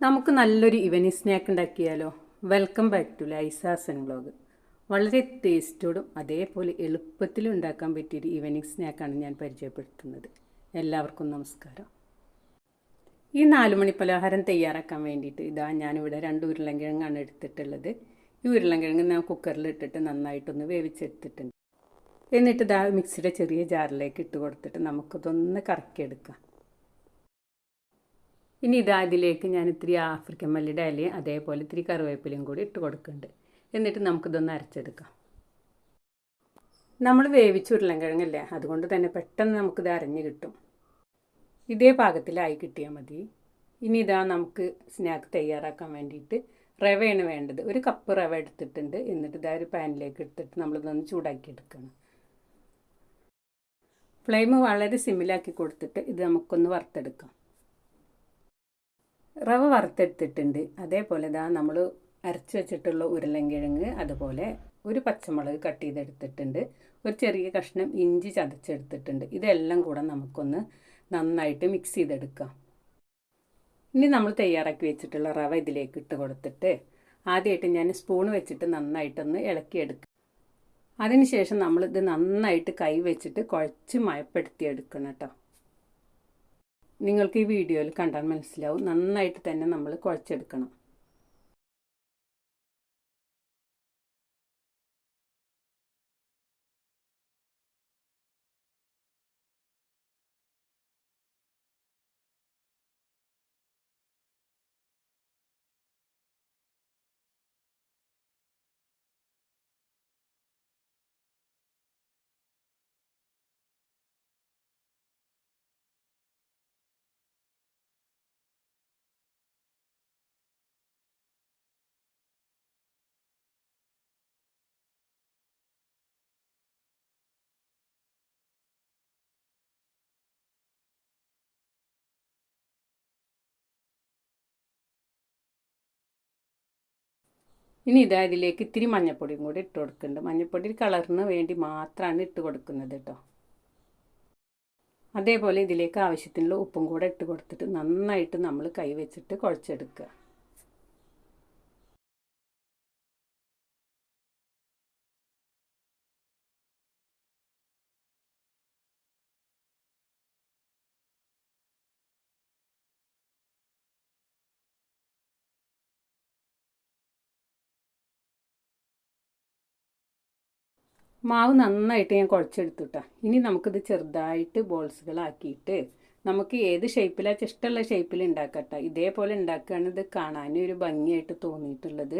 നമുക്ക് നല്ലൊരു evening snack ഉണ്ടാക്കിയാലോ? വെൽക്കം ബാക്ക് ടു ലൈസാസൻ ബ്ലോഗ് വളരെ ടേസ്റ്റോടും അതേപോലെ എളുപ്പത്തിൽ ഉണ്ടാക്കാൻ പറ്റിയൊരു ഇവനിങ് സ്നാക്കാണ് ഞാൻ പരിചയപ്പെടുത്തുന്നത്. എല്ലാവർക്കും നമസ്കാരം. ഈ നാലുമണി പലഹാരം തയ്യാറാക്കാൻ വേണ്ടിയിട്ട് ഇതാ ഞാനിവിടെ രണ്ട് ഉരുളൻകിഴങ്ങാണ് എടുത്തിട്ടുള്ളത്. ഈ ഉരുളൻകിഴങ്ങ് ഞാൻ കുക്കറിൽ ഇട്ടിട്ട് നന്നായിട്ടൊന്ന് വേവിച്ചെടുത്തിട്ടുണ്ട്. എന്നിട്ട് ഇതാ മിക്സിയുടെ ചെറിയ ജാറിലേക്ക് ഇട്ട് കൊടുത്തിട്ട് നമുക്കതൊന്ന് കറക്കിയെടുക്കാം. ഇനി ഇതാ ഇതിലേക്ക് ഞാൻ ഇത്തിരി ആഫ്രിക്കൻ മല്ലിയുടെ ഇലയും അതേപോലെ ഇത്തിരി കറിവേപ്പിലയും കൂടി ഇട്ട് കൊടുക്കുന്നുണ്ട്. എന്നിട്ട് നമുക്കിതൊന്ന് അരച്ചെടുക്കാം. നമ്മൾ വേവിച്ച ഉരുളൻകിഴങ്ങല്ലേ അതുകൊണ്ട് തന്നെ പെട്ടെന്ന് നമുക്കിത് അരഞ്ഞ് കിട്ടും. ഇതേ പാകത്തിലായി കിട്ടിയാൽ മതി. ഇനി ഇതാ നമുക്ക് സ്നാക്ക് തയ്യാറാക്കാൻ വേണ്ടിയിട്ട് റവയാണ് വേണ്ടത്. ഒരു കപ്പ് റവ എടുത്തിട്ടുണ്ട്. എന്നിട്ട് ഇതാ ഒരു പാനിലേക്ക് എടുത്തിട്ട് നമ്മളിതൊന്ന് ചൂടാക്കി എടുക്കണം ഫ്ലെയിം വളരെ സിമ്മിലാക്കി കൊടുത്തിട്ട് ഇത് നമുക്കൊന്ന് വറുത്തെടുക്കാം. റവ വറുത്തെടുത്തിട്ടുണ്ട്. അതേപോലെ ഇതാ നമ്മൾ അരച്ച് വെച്ചിട്ടുള്ള ഉരുളൻകിഴങ്ങ് അതുപോലെ ഒരു പച്ചമുളക് കട്ട് ചെയ്തെടുത്തിട്ടുണ്ട്. ഒരു ചെറിയ കഷ്ണം ഇഞ്ചി ചതച്ചെടുത്തിട്ടുണ്ട്. ഇതെല്ലാം കൂടെ നമുക്കൊന്ന് നന്നായിട്ട് മിക്സ് ചെയ്തെടുക്കാം. ഇനി നമ്മൾ തയ്യാറാക്കി വെച്ചിട്ടുള്ള റവ ഇതിലേക്ക് ഇട്ട് കൊടുത്തിട്ട് ആദ്യമായിട്ട് ഞാൻ സ്പൂൺ വെച്ചിട്ട് നന്നായിട്ടൊന്ന് ഇളക്കിയെടുക്കും. അതിനുശേഷം നമ്മളിത് നന്നായിട്ട് കൈ വെച്ചിട്ട് കുഴച്ച് മയപ്പെടുത്തി എടുക്കണം കേട്ടോ. നിങ്ങൾക്ക് ഈ വീഡിയോയിൽ കണ്ടാൽ മനസ്സിലാവും. നന്നായിട്ട് തന്നെ നമ്മൾ കുഴച്ചെടുക്കണം. ഇനി ഇതാ ഇതിലേക്ക് ഇത്തിരി മഞ്ഞപ്പൊടിയും കൂടി ഇട്ട് കൊടുക്കുന്നുണ്ട്. മഞ്ഞപ്പൊടി കളറിന് വേണ്ടി മാത്രമാണ് ഇട്ട് കൊടുക്കുന്നത് കേട്ടോ. അതേപോലെ ഇതിലേക്ക് ആവശ്യത്തിനുള്ള ഉപ്പും കൂടെ ഇട്ട് കൊടുത്തിട്ട് നന്നായിട്ട് നമ്മൾ കൈ വെച്ചിട്ട് കുഴച്ചെടുക്കുക. മാവ് നന്നായിട്ട് ഞാൻ കുഴച്ചെടുത്തുട്ടാ ഇനി നമുക്കിത് ചെറുതായിട്ട് ബോൾസുകളാക്കിയിട്ട് നമുക്ക് ഏത് ഷേപ്പിലാണ് ഇഷ്ടമുള്ള ഷേപ്പിൽ ഉണ്ടാക്കട്ടെ ഇതേപോലെ ഉണ്ടാക്കുകയാണ് ഇത് കാണാനും ഒരു ഭംഗിയായിട്ട് തോന്നിയിട്ടുള്ളത്.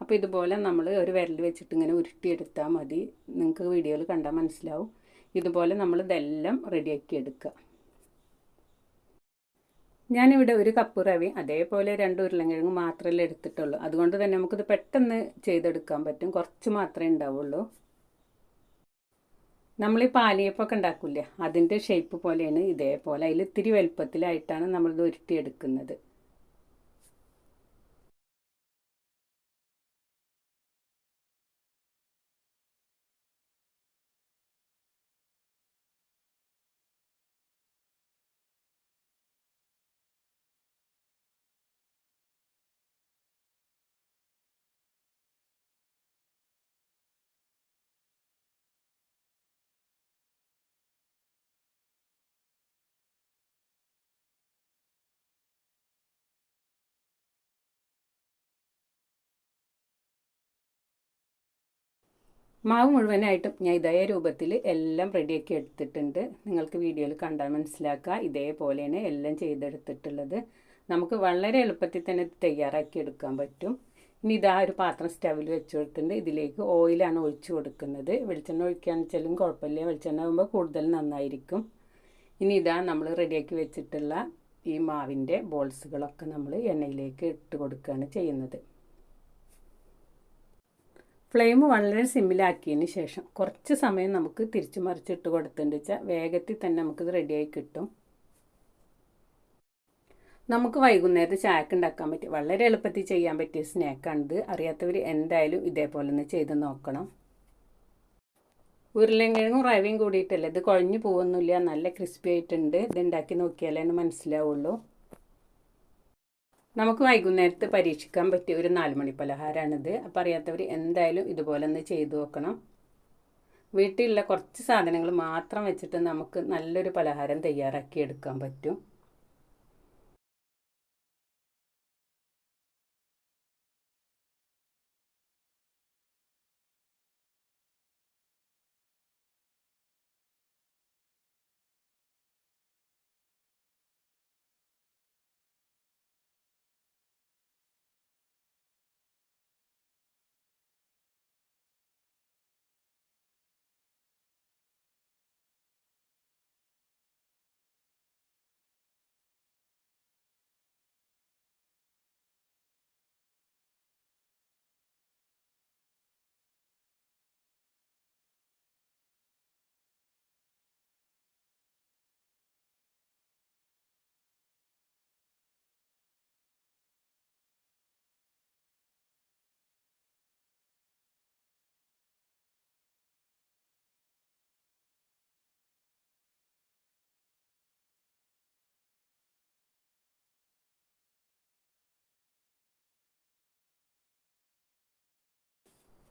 അപ്പോൾ ഇതുപോലെ നമ്മൾ ഒരു വിരൽ വെച്ചിട്ട് ഇങ്ങനെ ഉരുട്ടിയെടുത്താൽ മതി. നിങ്ങൾക്ക് വീഡിയോയിൽ കണ്ടാൽ മനസ്സിലാവും. ഇതുപോലെ നമ്മൾ ഇതെല്ലാം റെഡിയാക്കി എടുക്കുക ഞാനിവിടെ ഒരു കപ്പ് റവി അതേപോലെ രണ്ട് ഉരുളൻകിഴങ്ങ് മാത്രമല്ലേ എടുത്തിട്ടുള്ളൂ. അതുകൊണ്ട് തന്നെ നമുക്കിത് പെട്ടെന്ന് ചെയ്തെടുക്കാൻ പറ്റും. കുറച്ച് മാത്രമേ ഉണ്ടാവുള്ളൂ. നമ്മൾ ഈ പാലിയപ്പൊക്കെ ഉണ്ടാക്കില്ലേ? അതിന്റെ ഷേപ്പ് പോലെയാണ്. ഇതേപോലെ അതിൽ ഇത്തിരി വലുപ്പത്തിലായിട്ടാണ് നമ്മളിത് ഉരുട്ടിയെടുക്കുന്നത്. മാവ് മുഴുവനായിട്ടും ഞാൻ ഇതേ രൂപത്തിൽ എല്ലാം റെഡിയാക്കി എടുത്തിട്ടുണ്ട്. നിങ്ങൾക്ക് വീഡിയോയിൽ കണ്ടാൽ മനസ്സിലാക്കുക. ഇതേപോലെയാണ് എല്ലാം ചെയ്തെടുത്തിട്ടുള്ളത്. നമുക്ക് വളരെ എളുപ്പത്തിൽ തന്നെ തയ്യാറാക്കി എടുക്കാൻ പറ്റും. ഇനി ഇതാ ഒരു പാത്രം സ്റ്റവിൽ വെച്ച് കൊടുത്തിട്ടുണ്ട്. ഇതിലേക്ക് ഓയിലാണ് ഒഴിച്ചു കൊടുക്കുന്നത്. വെളിച്ചെണ്ണ ഒഴിക്കുകയെന്ന് വെച്ചാലും കുഴപ്പമില്ല. വെളിച്ചെണ്ണ ആകുമ്പോൾ കൂടുതൽ നന്നായിരിക്കും. ഇനി ഇതാ നമ്മൾ റെഡിയാക്കി വെച്ചിട്ടുള്ള ഈ മാവിന്റെ ബോൾസുകളൊക്കെ നമ്മൾ എണ്ണയിലേക്ക് ഇട്ട് കൊടുക്കുകയാണ് ചെയ്യുന്നത്. ഫ്ലെയിം വളരെ സിമ്മിലാക്കിയതിന് ശേഷം കുറച്ച് സമയം നമുക്ക് തിരിച്ചു മറിച്ചിട്ട് കൊടുത്തിട്ട് വെച്ചാൽ വേഗത്തിൽ തന്നെ നമുക്കിത് റെഡിയായി കിട്ടും. നമുക്ക് വൈകുന്നേരത്ത് ചായക്ക് ഉണ്ടാക്കാൻ പറ്റും വളരെ എളുപ്പത്തിൽ ചെയ്യാൻ പറ്റിയ സ്നാക്കാണിത് അറിയാത്തവർ എന്തായാലും ഇതേപോലെ ഒന്ന് ചെയ്ത് നോക്കണം. ഉരുളൻകിഴങ്ങും റവയും കൂടിയിട്ടല്ലേ? ഇത് കുഴഞ്ഞു പോകുന്നില്ല നല്ല ക്രിസ്പി ആയിട്ടുണ്ട്. ഇത് ഉണ്ടാക്കി നോക്കിയാലേ മനസ്സിലാവുള്ളൂ. നമുക്ക് വൈകുന്നേരത്ത് പരീക്ഷിക്കാൻ പറ്റിയ ഒരു നാലുമണി പലഹാരമാണിത് അപ്പോൾ അറിയാത്തവർ എന്തായാലും ഇതുപോലെ ഒന്ന് ചെയ്തു നോക്കണം. വീട്ടിലുള്ള കുറച്ച് സാധനങ്ങൾ മാത്രം വെച്ചിട്ട് നമുക്ക് നല്ലൊരു പലഹാരം തയ്യാറാക്കി എടുക്കാൻ പറ്റും.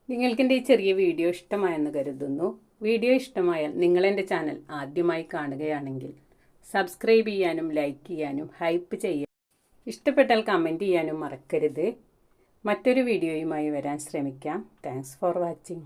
നിങ്ങൾക്ക് എന്റെ ഈ ചെറിയ വീഡിയോ ഇഷ്ടമായെന്ന് കരുതുന്നു. വീഡിയോ ഇഷ്ടമായാൽ നിങ്ങളെന്റെ ചാനൽ ആദ്യമായി കാണുകയാണെങ്കിൽ സബ്സ്ക്രൈബ് ചെയ്യാനും ലൈക്ക് ചെയ്യാനും ഹൈപ്പ് ചെയ്യാൻ ഇഷ്ടപ്പെട്ടാൽ കമന്റ് ചെയ്യാനും മറക്കരുത്. മറ്റൊരു വീഡിയോയുമായി വരാൻ ശ്രമിക്കാം. Thanks for watching.